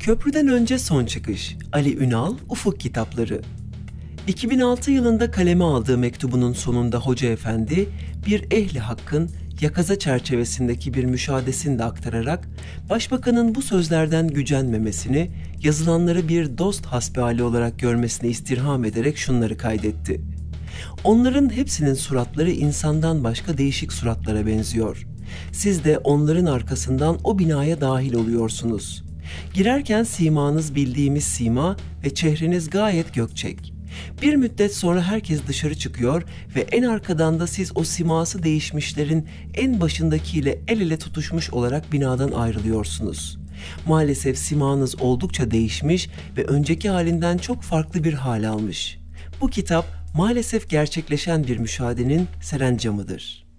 Köprüden önce son çıkış. Ali Ünal, Ufuk Kitapları. 2006 yılında kaleme aldığı mektubunun sonunda Hoca Efendi, bir ehli hakkın yakaza çerçevesindeki bir müşahadesini de aktararak, Başbakanın bu sözlerden gücenmemesini, yazılanları bir dost hasbihali olarak görmesini istirham ederek şunları kaydetti. Onların hepsinin suratları insandan başka değişik suratlara benziyor. Siz de onların arkasından o binaya dahil oluyorsunuz.'' Girerken simanız bildiğimiz sima ve çehreniz gayet gökçek. Bir müddet sonra herkes dışarı çıkıyor ve en arkadan da siz o siması değişmişlerin en başındakiyle el ele tutuşmuş olarak binadan ayrılıyorsunuz. Maalesef simanız oldukça değişmiş ve önceki halinden çok farklı bir hal almış. Bu kitap maalesef gerçekleşen bir müşahedenin serencamıdır.''